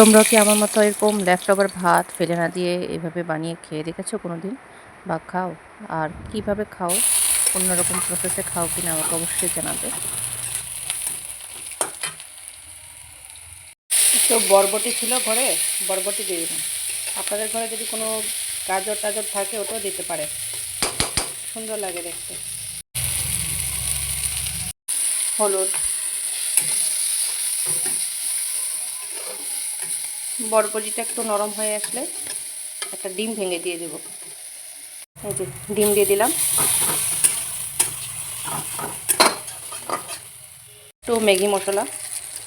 তোমরা কি আমার মতো এরকম লেফটওভার ভাত ফেলে না দিয়ে এভাবে বানিয়ে খেয়ে দেখেছ কোনো দিন বা খাও? আর কীভাবে খাও? অন্যরকম প্রসেসে খাও কিনা আমাকে অবশ্যই জানাবে। তো বরবটি ছিল ঘরে, বরবটি দিয়ে দিলাম আপনাদের ঘরে যদি কোনো গাজর টাজর থাকে, ওটাও দিতে পারে। সুন্দর লাগে দেখতে। হলুদ। বরবটিটা একটু নরম হয়ে আসলে একটা ডিম ভেঙে দিয়ে দেব। এই যে ডিম দিয়ে দিলাম। একটু ম্যাগি মশলা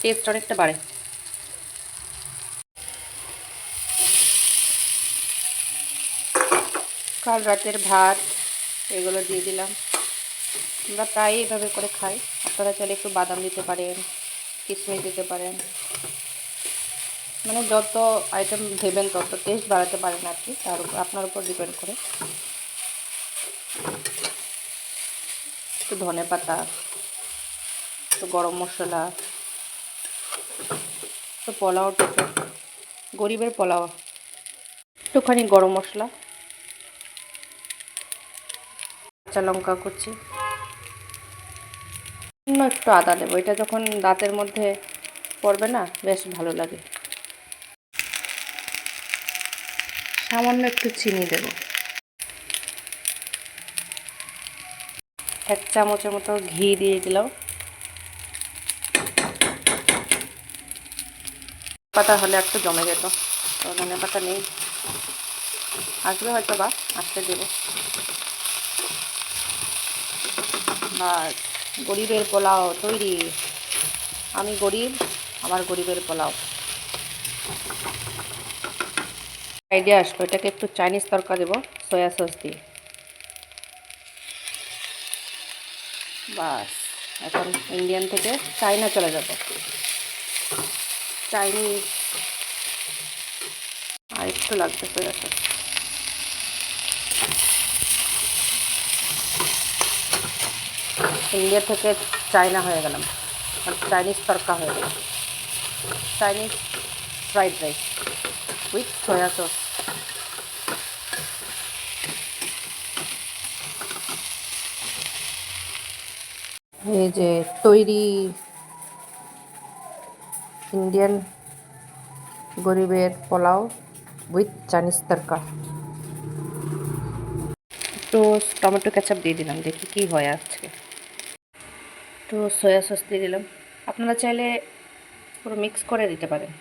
টেস্ট অনেকটা বাড়ে। কাল রাতের ভাত, এগুলো দিয়ে দিলাম। আমরা প্রায় এভাবে করে খাই। আপনারা চাইলে একটু বাদাম দিতে পারেন, কিশমিশ দিতে পারেন। মানে যত আইটেম ভেবেন তত টেস্ট বাড়াতে পারেন আর কি, তার উপর আপনার উপর ডিপেন্ড করে। একটু ধনে পাতা, একটু গরম মশলা, একটু পোলাও টেপে গরিবের পোলাও। একটুখানি গরম মশলা, কাঁচা লঙ্কা কুচি। একটু আদা দেবো। এটা যখন দাঁতের মধ্যে পড়বে না, বেশ ভালো লাগে। সামান্য একটু চিনি দেব। এক চামচের মতো ঘি দিয়ে দিলাম। পাতা হলে একটু জমে যেত তো ধনে পাতা নেই। আসবে হয়তো বা আসতে দেবো। গরিবের পোলাও তৈরি। আমি গরিব, আমার গরিবের পোলাও। আইডিয়া আসলো, এটাকে একটু চাইনিজ তরকা দেবো, সয়া সস দিয়ে। বাস, এখন ইন্ডিয়ান থেকে চাইনা চলে যাব। চাইনিজ। আর একটু লাগবে সয়া সস। ইন্ডিয়া থেকে চায়না হয়ে গেলাম চাইনিজ তরকা হয়ে গেল Chinese fried rice. With soya sauce এই যে তৈরি ইন্ডিয়ান গরিবের পোলাও উইথ চাইনিজ তরকা। একটু টমেটো কেচাপ দিয়ে দিলাম, দেখি কি হয় আজকে। একটু সয়া সস দিয়ে দিলাম। আপনারা চাইলে পুরো মিক্স করে দিতে পারেন।